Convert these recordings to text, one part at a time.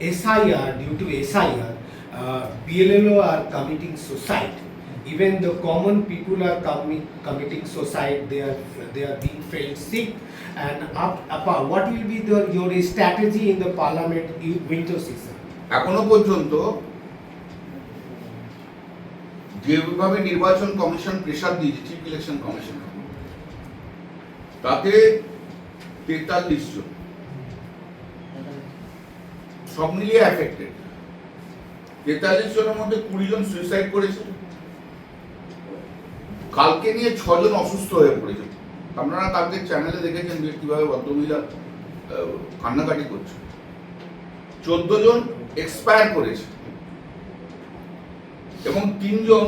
SIR, due to SIR, uh, BLLO are committing suicide. Even the common people are commi- committing suicide. They are they are being felt sick. And up, apart, what will be the, your strategy in the parliament in winter season? এখনও পর্যন্ত যেভাবে নির্বাচন commission pressure দিয়েছে chief election commission তাতে তেতাল্লিশ জন সব মিলিয়ে affected তেতাল্লিশ জনের মধ্যে কুড়ি জন সুইসাইড করেছে। কালকে নিয়ে ছজন অসুস্থ হয়ে পড়েছে। আপনারা কালকে চ্যানেলে দেখেছেন যে কীভাবে ভদ্রমহিলা কান্নাকাটি করছে। চোদ্দ জন এক্সপায়ার করেছে। এবং তিনজন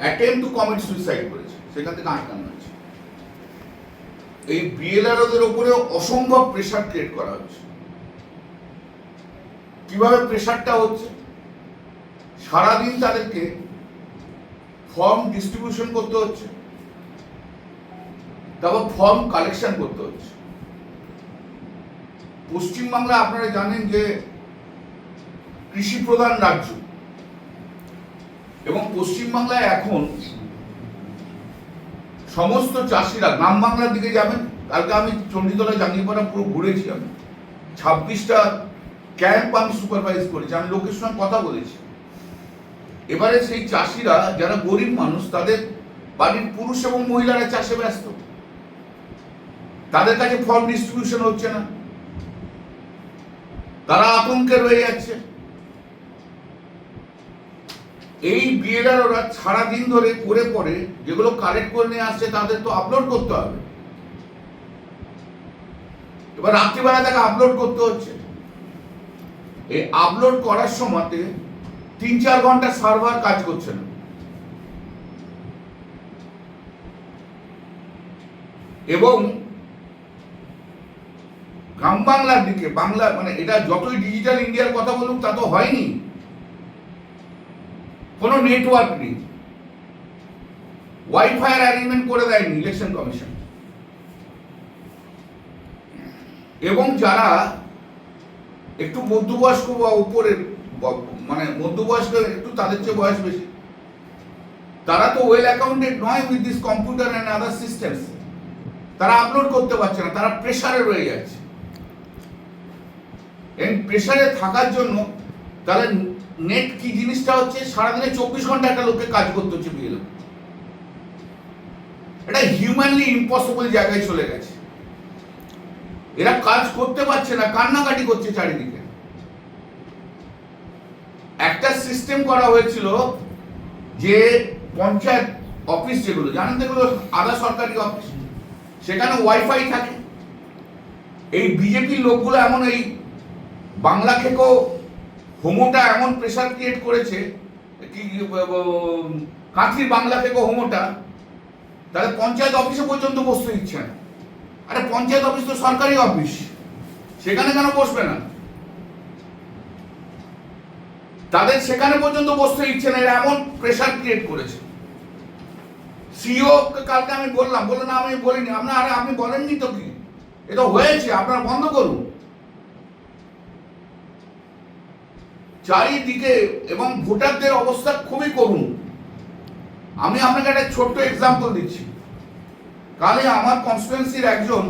অ্যাটেম্প টু কমিট সুইসাইড করেছে। সেখান থেকে আটকানো হয়েছে। এই বিএলআরওদের উপরে অসম্ভব প্রেশার ক্রিয়েট করা হচ্ছে। কীভাবে প্রেশারটা হচ্ছে? সারাদিন তাদেরকে ফর্ম ডিস্ট্রিবিউশন করতে হচ্ছে। তারপর ফর্ম কালেকশন করতে হচ্ছে। পশ্চিমবাংলা আপনারা জানেন যে কৃষি প্রধান রাজ্য। এবং পশ্চিমবাংলায় এখন সমস্ত চাষিরা গ্রাম বাংলার দিকে যাবেন। কালকে আমি চণ্ডীতলা জাঙ্গিপাড়া পুরো ঘুরেছি আমি। ছাব্বিশটা ক্যাম্প আমি সুপারভাইজ করেছি আমি লোকের সঙ্গে কথা বলেছি। এবারে সেই চাষিরা, যারা গরিব মানুষ, তাদের বাড়ির পুরুষ এবং মহিলারা চাষে ব্যস্ত। তাদের কাছে ফর্ম ডিস্ট্রিবিউশন হচ্ছে না। তারা আতঙ্কে রয়ে যাচ্ছে। এই বিএলআর ওরা সারাদিন ধরে করে পরে যেগুলো কালেক্ট করে নিয়ে আসছে, তাদের তো আপলোড করতে হবে। এবার রাত্রিবেলা তাকে আপলোড করতে হচ্ছে। এই আপলোড করার সময়তে তিন চার ঘণ্টা সার্ভার কাজ করছে না। এবং গ্রাম বাংলার দিকে, বাংলা মানে এটা যতই ডিজিটাল ইন্ডিয়ার কথা বলুক, তা তো হয়নি। কোনো নেটওয়ার্ক নেই। ওয়াইফাই অ্যারেঞ্জমেন্ট করে দেয়নি ইলেকশন কমিশন এবং যারা একটু মধ্যবয়স্ক বা উপরের মানে মধ্যবয়স্ক, একটু তাদের চেয়ে বয়স বেশি। তারা তো ওয়েল অ্যাকাউন্টেড নয় with this computer and other systems তারা আপলোড করতে পারছে না, তারা প্রেশারে রয়ে যাচ্ছে। এই প্রেসারে থাকার জন্য তাহলে নেট কি জিনিসটা হচ্ছে, সারাদিনে চব্বিশ ঘণ্টা একটা লোককে কাজ করতে হচ্ছে বিএলও এটা হিউম্যানলি ইম্পসিবল জায়গায় চলে গেছে। এরা কাজ করতে পারছে না, কান্নাকাটি করছে চারিদিকে। একটা সিস্টেম করা হয়েছিল যে পঞ্চায়েত অফিস যেগুলো, জানেন তো এগুলো আধা সরকারি অফিস সেখানে ওয়াইফাই থাকে। এই বিজেপির লোকগুলো এমন এই বাংলা খেকো হোমোটা এমন প্রেশার ক্রিয়েট করেছে কি কাঁথির বাংলা খেকো হোমোটা তাহলে পঞ্চায়েত অফিসে পর্যন্ত বসতে দিচ্ছে না। আরে পঞ্চায়েত অফিস তো সরকারি অফিস। সেখানে কেন বসবে না? তাদের সেখানে পর্যন্ত বসতে ইচ্ছে না এমন প্রেশার ক্রিয়েট করেছে। সিও কালকে আমি বললাম, বলল, না, আমি বলিনি। আপনার আরে আপনি বলেননি তো কি? এটা হয়েছে, আপনারা বন্ধ করুন। চারিদিকে এবং ভোটারদের অবস্থা খুবই করুন আমি আপনাকে একটা ছোট্ট এক্সাম্পল দিচ্ছি। কালে আমার কনস্টিটুয়েন্সির একজন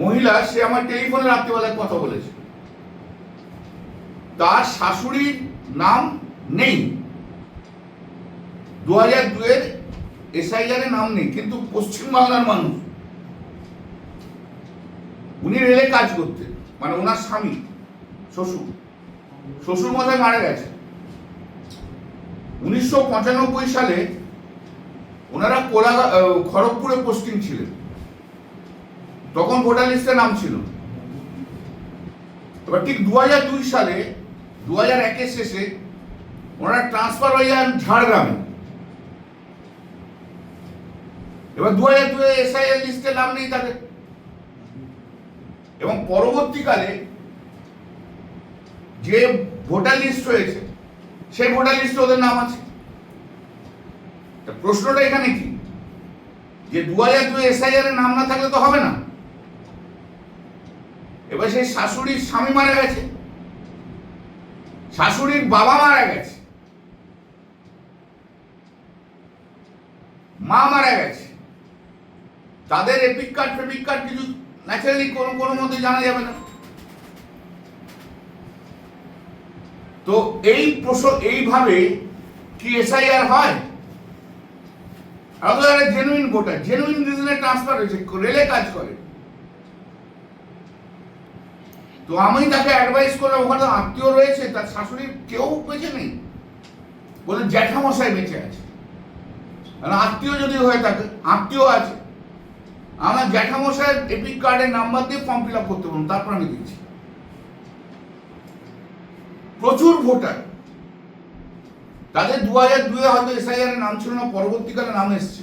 মহিলা, সে আমার টেলিফোনে রাত্রিবেলায় কথা বলেছে। তার শাশুড়ির নাম নেই। দু হাজার দুয়ের এসআইআর নাম নেই, কিন্তু পশ্চিমবাংলার মানুষ। উনি রেলে কাজ করতেন মানে ওনার স্বামী, শ্বশুর। শ্বশুর মশাই মারা গেছে। উনিশশো পঁচানব্বই সালে ওনারা কোলা খড়গপুরে পোস্টিং ছিলেন। তখন ভোটার লিস্টে নাম ছিল। এবার ঠিক দু দুই সালে দু হাজার একের শেষে ওনারা ট্রান্সফার হয়ে যান ঝাড়গ্রামে। এবার দু হাজার দুই এসআইএল লিস্টে নাম নেই তাদের। এবং পরবর্তীকালে যে ভোটার লিস্ট রয়েছে, সেই ভোটার লিস্টে ওদের নাম আছে। তা প্রশ্নটা এখানে কি? যে দু হাজার দুই এসআইআর নাম না থাকলে তো হবে না। এবার সেই শাশুড়ির স্বামী মারা গেছে। শাশুড়ির বাবা মারা গেছে। মা মারা গেছে। তাদের এপিক কার্ড, ফেপিক কার্ড কিছু ন্যাচারালি কোনো কোনো মধ্যে জানা যাবে না। তো এই প্রশ্ন, এইভাবে কি এসআইআর হয়? আপনারা জেনুইন ভোটার জেনুইন রিজনে ট্রান্সফার হয়েছে রেলে কাজ করে। তো আমি তাকে অ্যাডভাইস করলাম, ওখানে আত্মীয় রয়েছে, তার শাশুড়ির কেউ বেঁচে নেই। বলে জ্যাঠামশাই বেঁচে আছে। কারণ আত্মীয় যদি হয়ে থাকে আত্মীয় আছে। আমার জ্যাঠামশাইয়ের এপিক কার্ডের নাম্বার দিয়ে ফর্ম ফিল আপ করতে বলুন তারপর আমি দিচ্ছি প্রচুর ভোটার তাদের দু হাজার দুয়ে হয়তো এসআইআর এর নাম ছিল না, পরবর্তীকালে নাম এসছে।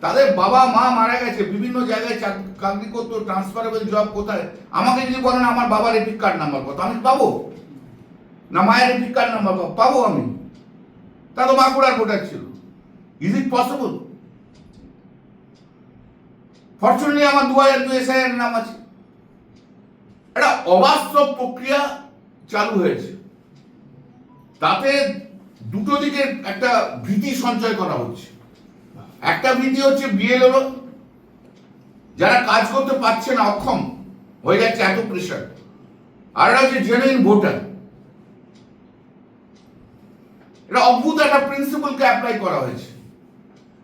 তাদের বাবা, মা মারা গেছে, বিভিন্ন জায়গায় চাক- চাকরি করতো ট্রান্সফারেবল জব কোথায়? আমাকে যদি বলেন আমার বাবার এপিক কার্ড নাম্বার কত, আমি পাবো? না মায়ের এপিক কার্ড নাম্বার পাবো? আমি। তা তো বাঁকুড়ার ভোটার ছিল। ইজ ইট পসিবল ফর্চুনেটলি আমার দু হাজার দুই এসআইআর নাম আছে। একটা অবাস্তব প্রক্রিয়া চালু হয়েছে। তাতে দুটো দিকে একটা ভীতি সঞ্চয় করা হচ্ছে। একটা ভীতি হচ্ছে বিএলও যারা কাজ করতে পারছে না, অক্ষম হয়ে যাচ্ছে, এত প্রেশার আর একটা হচ্ছে জেনুইন ভোটার এটা অদ্ভুত একটা প্রিন্সিপালকে অ্যাপ্লাই করা হয়েছে।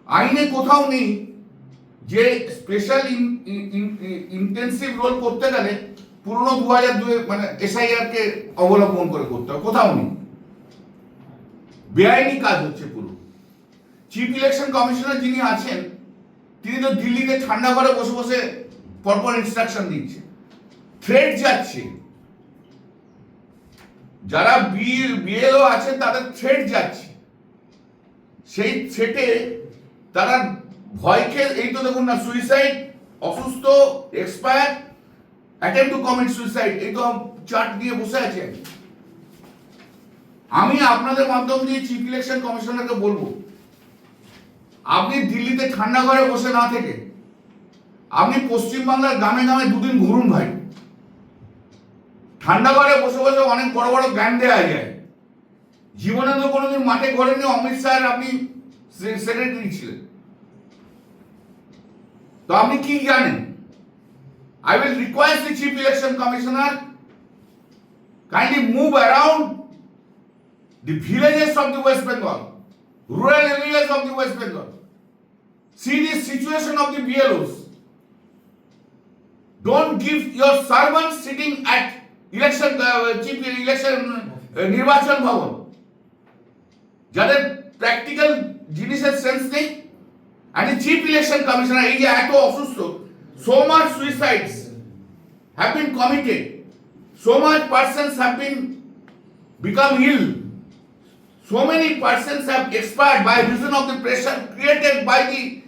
আইনে কোথাও নেই যে স্পেশাল ইন্টেন্সিভ রোল করতে গেলে পুরনো দু হাজার দুয়ে মানে এসআইআর কে অবলম্বন করে করতে হবে, কোথাও নেই। বেআইনি কাজ হচ্ছে পুরো। চিফ ইলেকশন কমিশনার যিনি আছেন, তিনি তো দিল্লিতে ঠান্ডা ঘরে বসে বসে পরপর ইনস্ট্রাকশন দিচ্ছে। থ্রেড যাচ্ছে। যারা বিএলও আছেন, তাদের থ্রেড যাচ্ছে। সেই থ্রেটে তারা ভয়কে, এই তো দেখুন না সুইসাইড অসুস্থ expire attempt to commit suicide এই তো চার্ট দিয়ে বসে আছে। আমি আপনাদের মাধ্যম দিয়ে চিফ ইলেকশন কমিশনারকে বলব, আপনি দিল্লিতে ঠান্ডা ঘরে বসে না থেকে আপনি পশ্চিমবাংলার গ্রামে গ্রামে দুদিন ঘুরুন ভাই। ঠান্ডা ঘরে বসে বসে অনেক বড় বড় জ্ঞান দেওয়া যায়। জীবনে তো কোনোদিন মাঠে ঘোরেননি, অমিত শাহের আপনি সেক্রেটারি ছিলেন। তো আপনি কি জানেন? I will request the Chief Election Commissioner kindly move around the villages of the West Bengal, rural areas of the West Bengal. See the situation of the BLOs. Don't give your servants sitting at election, uh, chief election uh, নির্বাচন ভবন যাদের practical জিনিসের sense নেই the chief election commissioner এই যে এত অসুস্থ so much suicides have been committed so much persons have been become ill so many persons have expired by reason of the pressure created by the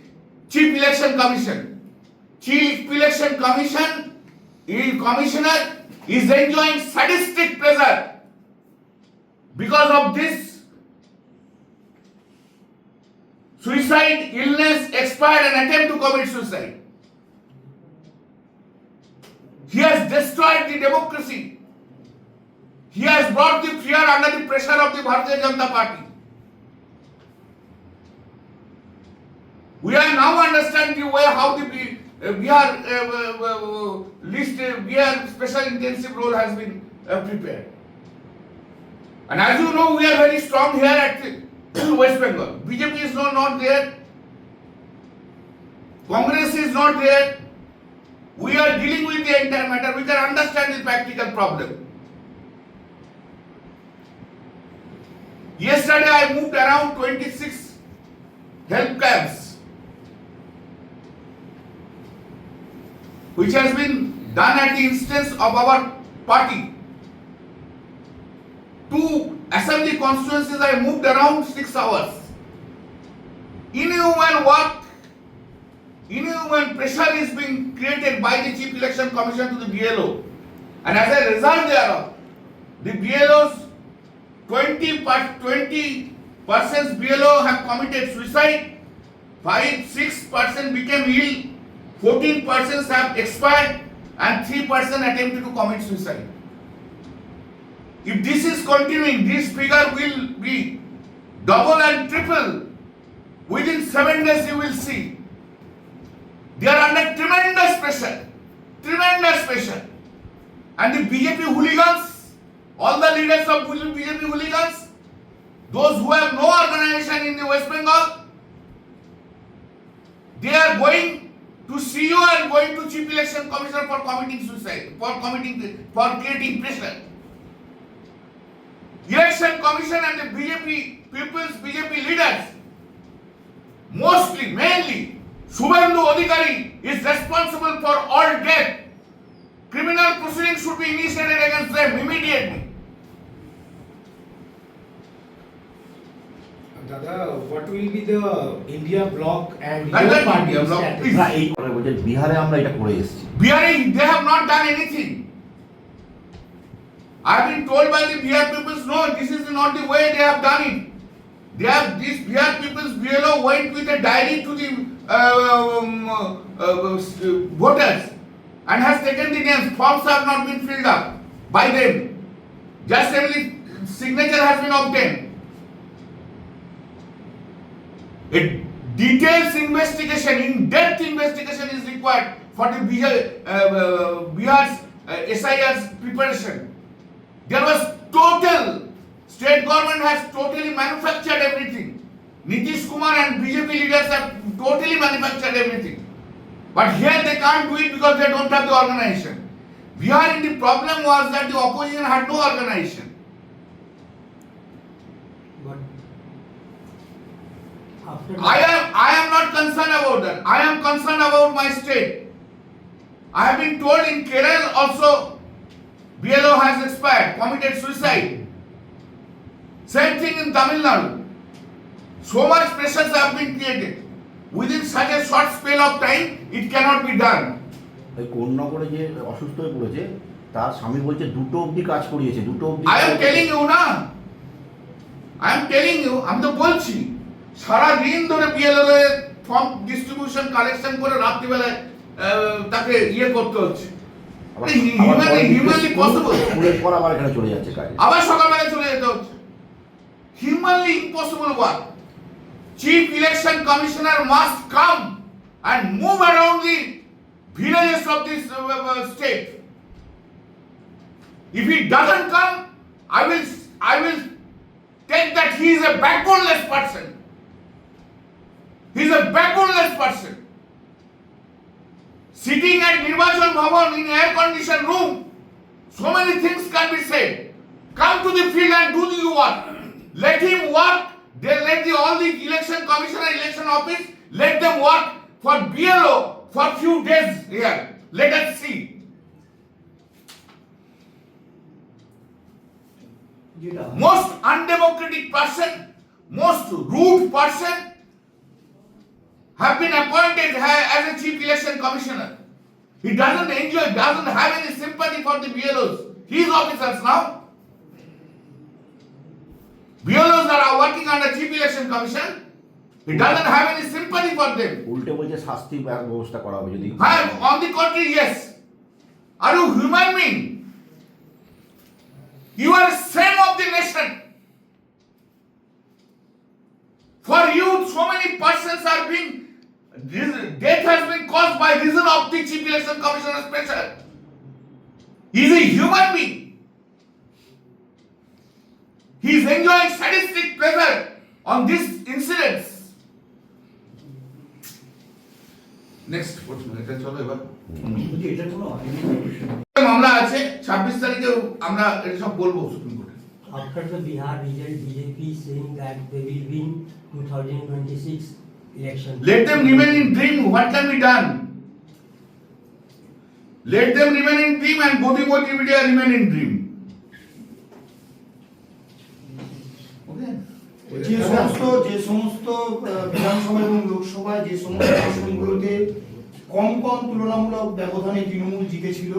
chief election commission chief election commission commissioner is enjoying sadistic pleasure because of this suicide, illness, expired, and attempt to commit suicide. He has destroyed the democracy. He has brought the fear under the pressure of the Bharatiya Janata Party. We are now understand the way how the Bi- uh, Bihar uh, uh, uh, list, uh, Bihar special intensive role has been uh, prepared. And as you know, we are very strong here at West Bengal. BJP is no, not there. Congress is not there. We are dealing with the entire matter. We can understand the practical problem. Yesterday I moved around 26 help camps, which has been done at the instance of our party. Two assembly constituencies I moved around six hours. Inhuman work, inhuman pressure is being created by the Chief Election Commission to the BLO. And as a result thereof, the BLOs, 20 per 20 persons BLO have committed suicide, 5 6 persons became ill, 14 persons have expired, and 3% attempted to commit suicide. If this is continuing, this figure will be double and triple. Within seven days, you will see. They are under tremendous pressure. Tremendous pressure. And the BJP hooligans, all the leaders of BJP hooligans, those who have no organization in the West Bengal, they are going to CEO and going to Chief Election Commissioner for committing suicide, for committing, for creating pressure. Election Commission and the BJP, people's BJP leaders, mostly, mainly, Subhendu Adhikari is responsible for all death. Criminal proceedings should be initiated against them immediately. বিহারে আমরা এটা করে এসেছি Bihari, they have not done anything. I have been told by the Bihar peoples, no, this is not the way they have done it. They have, this Bihar people's BLO went with a diary to the uh, um, uh, uh, voters and has taken the names. Forms have not been filled up by them. Just only signature has been obtained. A details investigation, in-depth investigation is required for the Bihar, uh, uh, Bihar's uh, SIR's preparation. There was total, state government has totally manufactured everything. Nitish Kumar and BJP leaders have totally manufactured everything. But here they can't do it because they don't have the organization. Bihar, the problem was that the opposition had no organization. I am I am not concerned about that. I am concerned about my state. I have been told in Kerala also BLO has expired, committed suicide. Same thing in Tamil Nadu. So much pressures have been created. Within such a short spell of time, it cannot be done. ওই কোন্নগরে যে অসুস্থ হয়ে পড়েছে তার স্বামী বলছে দুটো অবধি কাজ করিয়েছে দুটো অবধি I am telling you না I am telling you আমি তো বলছি সারা দিন ধরে বিএলও এর ফর্ম ডিস্ট্রিবিউশন কালেকশন করে রাত্রিবেলায় তাকে ইয়ে করতে হচ্ছে। আবার- সকালবেলা চলে যেতে হচ্ছে। Humanly impossible work chief election commissioner must come and move around the villages of this uh, uh, state. If he doesn't come, I will I will take that he is a backboneless person. He is a backboneless person. Sitting at Nirvachan Bhavan in air conditioned room, so many things can be said. Come to the field and do the work. Let him work. They let the all the election commissioner, election office, let them work for BLO for few days here. Let us see. Most undemocratic person, most rude person have been appointed as a chief election commissioner. He doesn't enjoy, doesn't have any sympathy for the BLOs. His officers now. BLOs are working under chief election commission. He doesn't have any sympathy for them. উল্টে বলছে শাস্তি ব্যবস্থা করা হবে যদি I, on the contrary, yes. Are you are shame of the nation. For you, so many persons are being, this death has been caused by reason of the chief election commissioner's pressure. He is a human being. He is enjoying sadistic pleasure on this incidents. Next, মামলা আছে ছাব্বিশ তারিখে আমরা এটা সব বলব supreme After the Bihar result, BJP is saying that they will win 2026 election. Let them remain in dream. What can be done? Let them remain in dream and Godi Modi media remain in dream. Okay? যে সমস্ত যে সমস্ত বিধানসভা এবং লোকসভায় যে সমস্ত আসনগুলোতে কম কম তুলনামূলক ব্যবধানে তৃণমূল জিতেছিল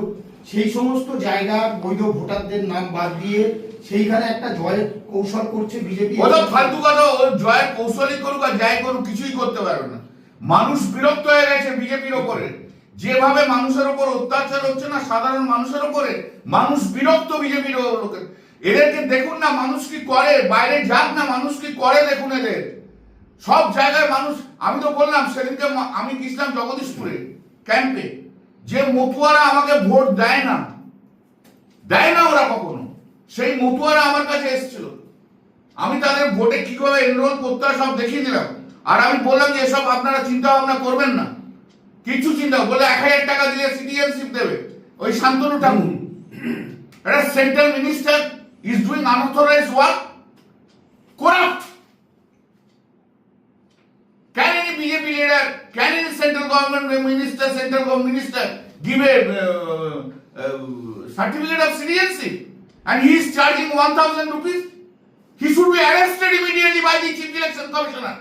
সেই সমস্ত জায়গার বৈধ ভোটারদের নাম বাদ দিয়ে সেইখানে একটা জয়ের কৌশল করছে বিজেপি। ফালতু কথা, ও জয় কৌশলী করুক আর যাই করুক, কিছুই করতে পারবে না। মানুষ বিরক্ত হয়ে গেছে বিজেপির ওপরে। যেভাবে মানুষের ওপর অত্যাচার হচ্ছে না, সাধারণ মানুষের ওপরে, মানুষ বিরক্ত বিজেপির লোকের এদেরকে দেখুন না মানুষ কি করে, বাইরে যাক না, মানুষ কি করে দেখুন এদের। সব জায়গায় মানুষ, আমি তো বললাম, সেদিনকে আমি গেছিলাম জগদীশপুরে, ক্যাম্পে। যে মতুয়ারা আমাকে ভোট দেয় না দেয় না ওরা কখনো, সেই মতুয়ারা আমার কাছে এসেছিল। আমি তাদের ভোটে কীভাবে এনরোল করতে হয় সব দেখিয়ে দিলাম। আর আমি বললাম যে এসব আপনারা চিন্তা ভাবনা করবেন না। কিছু চিন্তা, বলে এক হাজার টাকা দিলে সিটিজেনশিপ দেবে। ওই শান্তনু ঠাকুর। একটা central minister is doing unauthorise work government minister, central government minister give a uh, uh, certificate of citizenship and he is charging 1000 rupees? He should be arrested immediately by the chief election commissioner.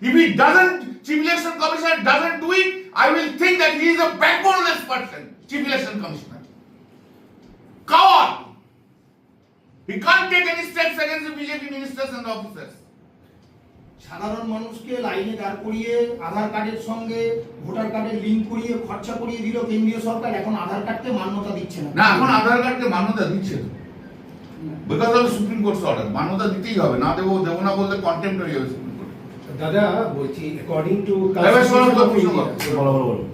If he doesn't, chief election commissioner doesn't do it, I will think that he is a backboneless person, chief election commissioner. Coward! He can't take any steps against the BJP ministers and officers. সাধারণ মানুষকে লাইনে দাঁড় করিয়ে আধার কার্ডের সঙ্গে voter কার্ডের link করিয়ে খরচা করিয়ে দিল কেন্দ্রীয় সরকার এখন আধার কার্ডকে মান্যতা দিচ্ছে না। না এখন আধার কার্ডকে মান্যতা দিচ্ছে because of supreme court order মান্যতা দিতেই হবে না দেবো দেবো না বলতে কন্টেম্পোরারি কোর্ট। দাদা বলছি অ্যাকর্ডিং টু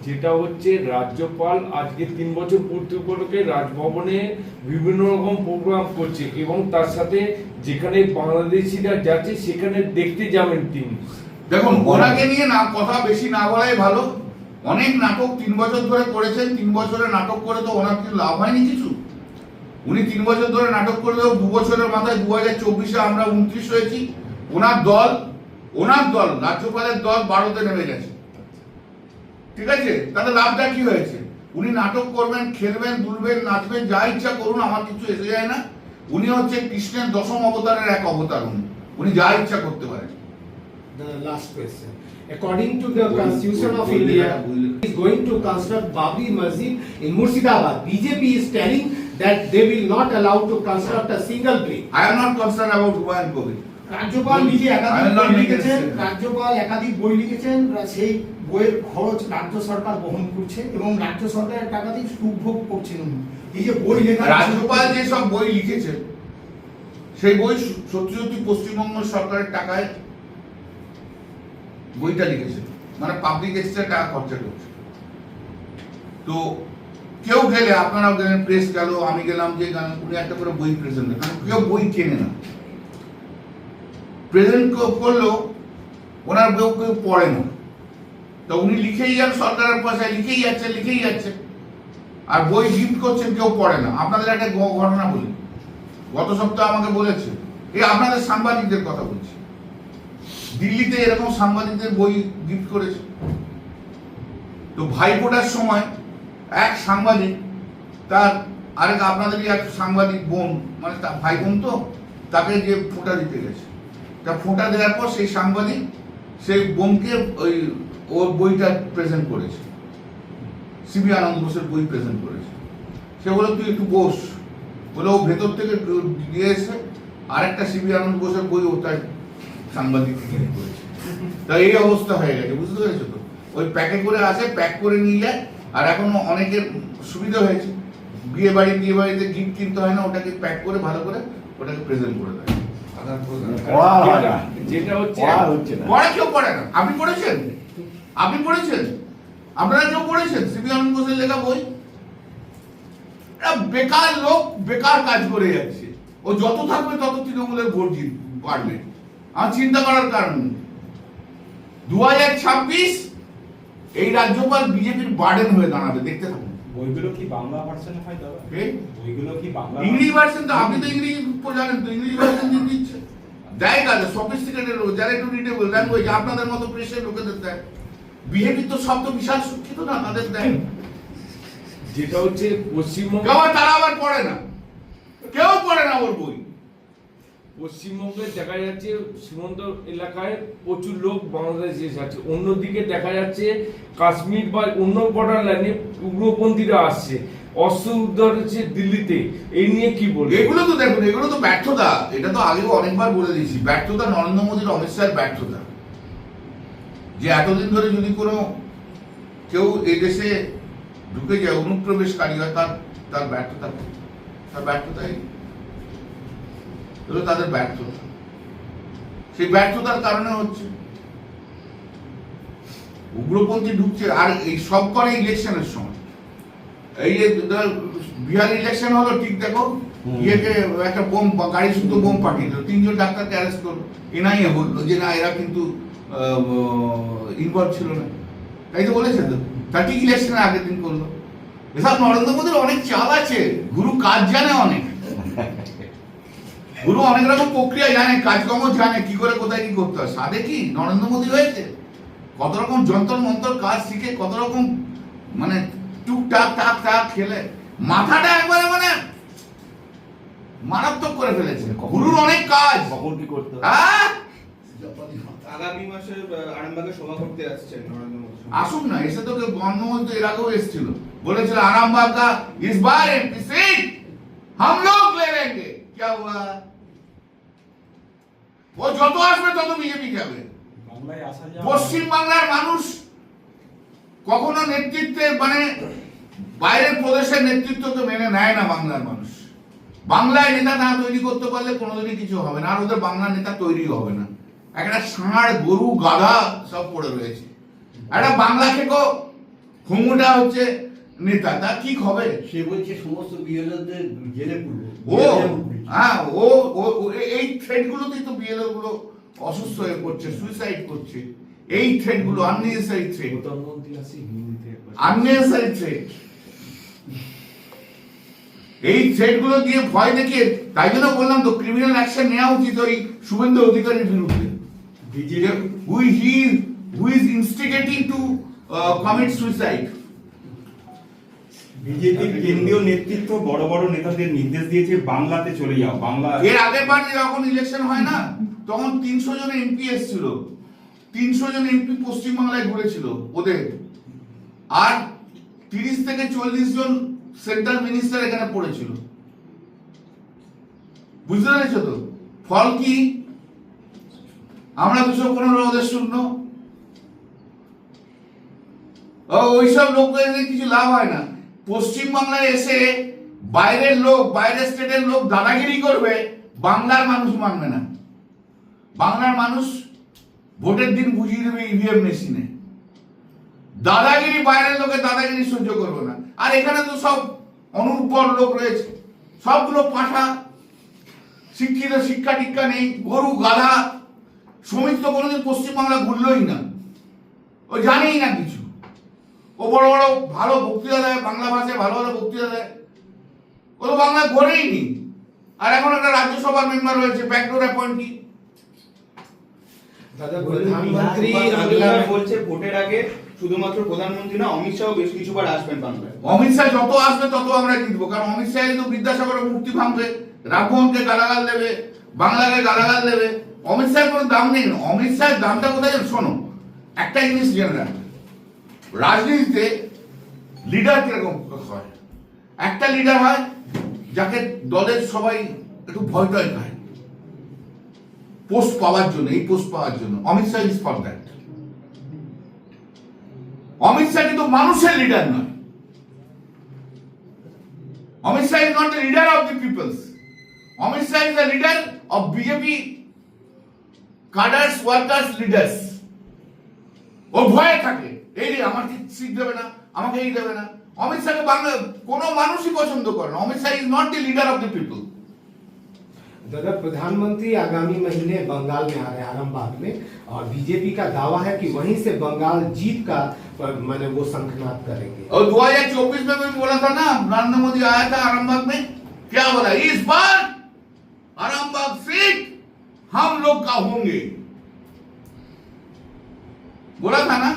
যেটা হচ্ছে রাজ্যপাল আজকে তিন বছর পূর্তি উপলক্ষে রাজভবনে বিভিন্ন রকম প্রোগ্রাম করছে এবং তার সাথে যেখানে বাংলাদেশিরা যাচ্ছে সেখানে দেখতে যাবেন তিনি। দেখুন ওনাকে নিয়ে না কথা বেশি না বলাই ভালো। অনেক নাটক তিন বছর ধরে করেছেন তিন বছরে নাটক করে তো ওনার কি লাভ হয়নি কিছু। উনি তিন বছর ধরে নাটক করলেও দু বছরের মাথায় দু হাজার চব্বিশে আমরা উনত্রিশ হয়েছি। ওনার দল ওনার দল রাজ্যপালের দল বারোতে নেমে গেছে ঠিক আছে তাতে লাভটা কি হয়েছে উনি নাটক করবেন খেলবেন দুলবেন নাচবেন যা ইচ্ছা করুন আমার কিছু এসে যায় না উনি হচ্ছে কৃষ্ণের দশম অবতারের এক অবতার উনি উনি যা ইচ্ছা করতে পারেন The last question. According to the Constitution of India, is going to construct Babri Masjid in Murshidabad. BJP is telling that they will not allow to construct a single brick. I am not concerned about Humayun Kobir. রাজ্যপাল নিজে একাধিক বই লিখেছেন রাজ্যপাল একাধিক বই লিখেছেন সেই বইয়ের খরচ রাজ্য সরকার বহন করছে এবং রাজ্য সরকারের টাকাতেই সুভোগ করছেন উনি। এই যে বই লেখা রাজ্যপাল যে সব বই লিখেছেন সেই বই সত্যি সত্যি পশ্চিমবঙ্গ সরকারের টাকায় বইটা লিখেছেন। মানে পাবলিক এক্সট্রা টাকা খরচা করছে। তো কেউ গেলে আপনারাও গেলেন প্রেস গেল আমি গেলাম যে উনি একটা করে বই প্রেজেন্ট কারণ কেউ বই কেনে না। প্রেজেন্ট করলেও ওনার কেউ কেউ পড়ে না তো উনি লিখেই যান, সরকারের পয়সায় লিখেই যাচ্ছে লিখেই যাচ্ছে। আর বই গিফট করছেন, কেউ পড়ে না। আপনাদের একটা ঘটনা বলি। গত সপ্তাহে আমাকে বলেছে এই আপনাদের সাংবাদিকদের কথা বলছি। দিল্লিতে এরকম সাংবাদিকদের বই গিফট করেছে। তো ভাইফোঁটার সময় এক সাংবাদিক, তার আরেক আপনাদেরই এক সাংবাদিক বোন মানে তার ভাই বোন তো, তাকে যে ফোঁটা দিতে গেছে। তা ফোঁটা দেওয়ার পর সেই সাংবাদিক, সেই বোনকে ওই ওর বইটা প্রেজেন্ট করেছে। সিবি আনন্দ বোসের বই প্রেজেন্ট করেছে। সে বলে তুই একটু বস। বলে ও ভেতর থেকে দিয়ে এসে আরেকটা সিবি আনন্দ বোসের বই ও তার সাংবাদিক করেছে। তা এই অবস্থা হয়ে গেছে, বুঝতে পেরেছ তো? ওই প্যাকে করে আসে, প্যাক করে নিয়ে যায়, আর এখন অনেকের সুবিধা হয়েছে। বিয়ে বাড়ি, বিয়ে বাড়িতে গিফট কিনতে হয় না, ওটাকে প্যাক করে ভালো করে ওটাকে প্রেজেন্ট করে দেয়। পড়া হয় না। যেটা- যেটা হচ্ছে পড়া হচ্ছে না। পড়া কেউ পড়ে না। আপনি পড়েছেন? আপনি পড়েছেন? আপনারা কেউ পড়েছেন? সিবি আনন্দ বোসের লেখা বই? বেকার লোক বেকার কাজ করে যাচ্ছে। ও যত থাকবে তত তৃণমূলের ভোট বাড়বে। আমার চিন্তা করার কারণ দু হাজার ছাব্বিশ এই রাজ্যপাল বিজেপির বার্ডেন হয়ে দাঁড়াবে। দেখতে থাকুন। বইগুলো কি বাংলা ভার্সনে হয় দাদা? বইগুলো কি বাংলা ইংলিশ ভার্সন তো আপনি তো ইংরেজি জানেন তো ইংলিশ ভার্সন দিয়ে দিচ্ছে। দেয় কাজে সফিস্টিকেটেড লোক যারা একটু রিডেবল ল্যাঙ্গুয়েজ আপনাদের মতো প্রেসের লোকেদের দেয়। বিহেভিয়ার তো শব্দ বিশাল শিক্ষিত না তাদের দেয়। যেটা হচ্ছে পশ্চিমবঙ্গ তারা আবার পড়ে না। কেউ পড়ে না ওর বই। পশ্চিমবঙ্গে দেখা যাচ্ছে সীমান্ত এলাকায় প্রচুর লোক বাংলাদেশে যাচ্ছে অন্যদিকে দেখা যাচ্ছে কাশ্মীর বা অন্য বর্ডার লাইনে উগ্রপন্থীরা আসছে। অস্ত্র উদ্ধার হচ্ছে দিল্লিতে। এই নিয়ে কি বলব? এগুলো তো দেখুন, এগুলো তো ব্যর্থতা। এটা তো আগেও অনেকবার বলে দিয়েছি, ব্যর্থতা নরেন্দ্র মোদীর অমিত শাহের ব্যর্থতা। যে এতদিন ধরে যদি কোনো কেউ এই দেশে ঢুকে যায়, অনুপ্রবেশকারী হয়, তার তার ব্যর্থতা, তার ব্যর্থতাই এগুলো তাদের ব্যর্থতা। সেই ব্যর্থতার কারণে হচ্ছে উগ্রপন্থী ঢুকছে আর এই সব করে ইলেকশনের সময়। এই যে বিহার ইলেকশন হলো ঠিক দেখো ইয়েকে একটা বোম গাড়ি শুদ্ধ বোম পাঠিয়ে দিল তিনজন ডাক্তারকে অ্যারেস্ট করল। এনআইএ বলল যে না এরা কিন্তু ইনভলভ ছিল না। তাই তো বলেছে তো। তা ঠিক ইলেকশনের আগের দিন করল। এসব নরেন্দ্র মোদীর অনেক চাল আছে গুরু কাজ জানে অনেক। গুরু অনেক রকম প্রক্রিয়া জানে কাজকর্ম জানে কি করে কোথায় কি করতে হয় সাদে কি নরেন্দ্র মোদী হয়েছে কত রকম যন্ত্র মন্ত্র কাজ শিখে কত রকম মানে টুকটাক টাক টাক খেলে মাথাটা একবারে মানে মারাত্মক করে ফেলেছে গুরুর অনেক কাজ কখন কি করতে হবে? হ্যাঁ আগামী মাসে আহ, আরামবাগে সভা করতে আসছেন নরেন্দ্র মোদী আসুন না এসে তো কেউ মনমোহন তো এর আগেও এসেছিল বলেছিল आरामबाग का इस बार एमपी सीट हम लोग ले लेंगे क्या हुआ ও যত আসবে তত বিজেপি যাবে বাংলায় পশ্চিম বাংলার মানুষ কখনো নেতৃত্বে মানে বাইরের প্রদেশের নেতৃত্বকে মেনে নেয় না বাংলার মানুষ। বাংলায় নেতা না তৈরি করতে পারলে কোনোদিনই কিছু হবে না আর ওদের বাংলার নেতা তৈরি হবে না। একটা ষাঁড় গরু গাধা সব পড়ে রয়েছে। একটা বাংলা থেকেও হুমুটা হচ্ছে নেতা তা ঠিক হবে। সে বলছে সমস্ত বিএলওদের জেলে ও হ্যাঁ ও এই থ্রেড গুলোতেই তো বিএলও গুলো অসুস্থ হয়ে পড়ছে সুইসাইড করছে। এই থ্রেডগুলো আননেসেসারি থ্রেড প্রধানমন্ত্রী আছে হিন্দিতে একবার। থ্রেড এই থ্রেডগুলো দিয়ে ভয় দেখিয়ে তাই জন্য বললাম তো ক্রিমিনাল অ্যাকশন নেওয়া উচিত ওই শুভেন্দু অধিকারীর বিরুদ্ধে। Who he who is instigating to commit suicide বিজেপির কেন্দ্রীয় নেতৃত্ব বড় বড় নেতাদের নির্দেশ দিয়েছে, বাংলাতে চলে যাও, বাংলা এর আগের বার যখন ইলেকশন হয় না, তখন তিনশো জন এমপি এসেছিল। তিনশো জন এমপি পশ্চিমবাংলায় ঘুরেছিল ওদের। আর তিরিশ থেকে চল্লিশ জন সেন্ট্রাল মিনিস্টার এখানে পড়েছিল। বুঝতে পেরেছ তো? ফল কি? আমরা দুশো পনেরো ওদের শূন্য। ওইসব লোকদের কিছু লাভ হয় না। পশ্চিম বাংলায় এসে বাইরের লোক, বাইরের স্টেটের লোক দাদাগিরি করবে, বাংলার মানুষ মানবে না। বাংলার মানুষ ভোটের দিন বুঝিয়ে দেবে ইভিএম মেশিনে দাদাগিরি, বাইরের লোকে দাদাগিরি সহ্য করবে না। আর এখানে তো সব অনুর্বর লোক রয়েছে। সবগুলো পাঠা, শিক্ষিত, শিক্ষা টিক্ষা নেই, গরু, গাধা, শ্রমিক তো কোনোদিন পশ্চিমবাংলা ঘুরলই না। ও জানেই না কিছু। ও বড় বড় ভালো বক্তৃতা দেয় বাংলা ভাষায় ভালো ভালো বক্তৃতা দেয়। ও তো বাংলায় গড়েই নি। আর এখন একটা রাজ্যসভার মেম্বার রয়েছে ব্যাকডোর অ্যাপয়েন্টি শুধুমাত্র প্রধানমন্ত্রী না অমিত শাহ বেশ কিছুবার আসবেন অমিত শাহ যত আসবে তত আমরা কারণ অমিত বিদ্যাসাগরের গালাগাল দেবে গালাগাল দেবে অমিত শাহের কোনো দাম নেই। অমিত শাহের দামটা কোথায় শোনো একটা জিনিস জেনে রাখবে রাজনীতিতে লিডার কীরকম হয়? একটা লিডার হয় যাকে দলের সবাই একটু ভয় টয় খায়। পোস্ট পাওয়ার জন্য, এই পোস্ট পাওয়ার জন্য। Amit Shah is for that Amit Shah কিন্তু মানুষের লিডার নয়। Amit Shah is not leader of the peoples Amit Shah is the leader of BJP cadres workers leaders ও ভয়ে থাকে। এই রে আমার কি সিট দেবে না আমাকে এই দেবে না অমিত শাহকে বাংলা কোনো মানুষই পছন্দ করে না Amit Shah is not the leader of the people दादा प्रधानमंत्री आगामी महीने बंगाल में आ रहे हैं आरामबाग में और बीजेपी का दावा है कि वहीं से बंगाल जीत का पर- माने वो संखनाद करेंगे और 2024 में भी बोला था ना नरेंद्र मोदी आया था आरामबाग में क्या बोला इस बार आरामबाग सीट हम लोग का होंगे बोला था ना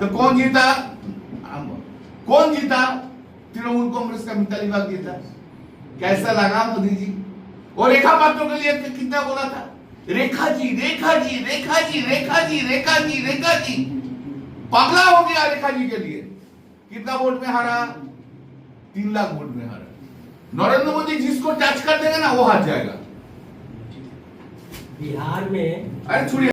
तो कौन जीता कौन जीता तृणमूल कांग्रेस का मिताली बाग जीता कैसा लगा मोदी जी और रेखा पात्रों के लिए कितना बोला था रेखा जी रेखा जी रेखा जी रेखा जी रेखा जी रेखा जी पगला हो गया रेखा जी के लिए कितना वोट में हारा तीन लाख वोट में हारा नरेंद्र मोदी जिसको टच कर देगा ना वो हार जाएगा बिहार में अरे छोड़िए